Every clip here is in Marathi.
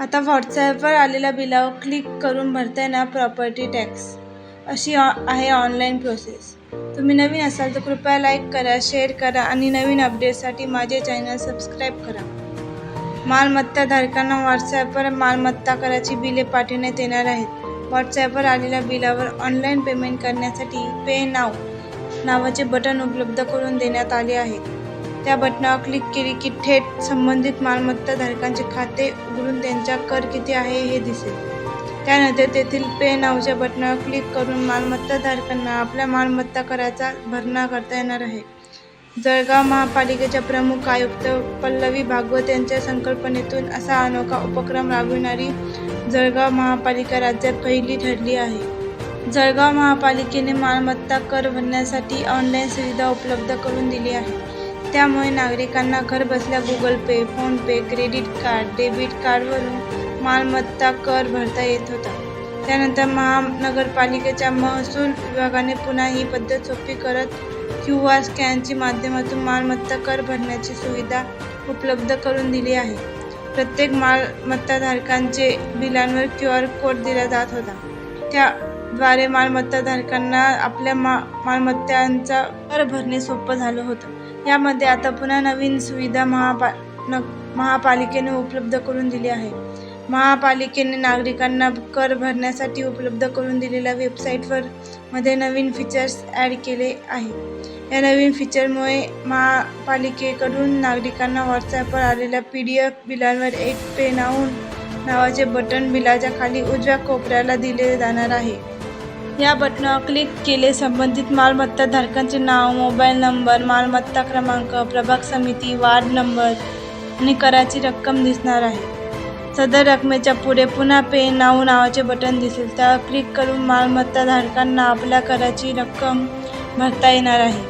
आता व्हॉट्सॲपवर आलेल्या बिलावर क्लिक करून भरता येणार प्रॉपर्टी टॅक्स. अशी ऑ आहे ऑनलाईन प्रोसेस. तुम्ही नवीन असाल तर कृपया लाईक करा शेअर करा आणि नवीन अपडेटसाठी माझे चॅनल सबस्क्राईब करा. मालमत्ता धारकांना व्हॉट्सॲपवर मालमत्ता कराची बिले पाठवण्यात येणार आहेत. व्हॉट्सॲपवर आलेल्या बिलावर ऑनलाईन पेमेंट करण्यासाठी पे नाव नावाचे बटन उपलब्ध करून देण्यात आले आहे. त्या बटनावर क्लिक केले की थेट संबंधित मालमत्ता धारकांचे खाते उघडून त्यांचा कर किती आहे हे दिसेल. त्यानंतर तेथील पे नावच्या बटणावर क्लिक करून मालमत्ता धारकांना आपल्या मालमत्ता कराचा भरणा करता येणार आहे. जळगाव महापालिकेच्या प्रमुख आयुक्त पल्लवी भागवत यांच्या संकल्पनेतून असा अनोखा उपक्रम राबविणारी जळगाव महापालिका राज्यात पहिली ठरली आहे. जळगाव महापालिकेने मालमत्ता कर भरण्यासाठी ऑनलाईन सुविधा उपलब्ध करून दिली आहे. त्यामुळे नागरिकांना घरबसल्या Google Pay PhonePe credit card debit कार्डवरून मालमत्ता कर भरता येत होता. त्यानंतर महानगरपालिकेच्या महसूल विभागाने पुन्हा ही पद्धत सोपी करत क्यू आर स्कॅनची माध्यमातून मालमत्ता कर भरण्याची सुविधा उपलब्ध करून दिली आहे. प्रत्येक मालमत्ताधारकांचे बिलांवर क्यू आर कोड दिला जात होता. त्याद्वारे मालमत्ताधारकांना आपल्या मा मालमत्तांचा कर भरणे सोपं झालं होतं. यामध्ये आता पुन्हा नवीन सुविधा महापा न महापालिकेने उपलब्ध करून दिली आहे. महापालिकेने नागरिकांना कर भरण्यासाठी उपलब्ध करून दिलेल्या वेबसाईटवर मध्ये नवीन फीचर्स ॲड केले आहे. या नवीन फीचरमुळे महापालिकेकडून नागरिकांना व्हॉट्सॲपवर आलेल्या पी डी एफ बिलांवर एक पे नावून नावाचे बटन बिलाच्या खाली उजव्या कोपऱ्याला दिले जाणार आहे. या बटनावर क्लिक केले संबंधित मालमत्ता धारकांचे नाव मोबाईल नंबर मालमत्ता क्रमांक प्रभाग समिती वार्ड नंबर आणि कराची रक्कम दिसणार आहे. सदर रकमेच्या पुढे पुन्हा पे नाव नावाचे बटन दिसेल. त्यावर क्लिक करून मालमत्ता धारकांना आपल्या कराची रक्कम भरता येणार आहे.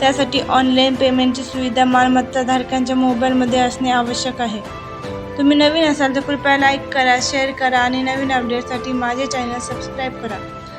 त्यासाठी ऑनलाईन पेमेंटची सुविधा मालमत्ता धारकांच्या मोबाईलमध्ये असणे आवश्यक आहे. तुम्ही नवीन असाल तर कृपया लाईक करा शेअर करा आणि नवीन अपडेटसाठी माझे चॅनल सबस्क्राईब करा.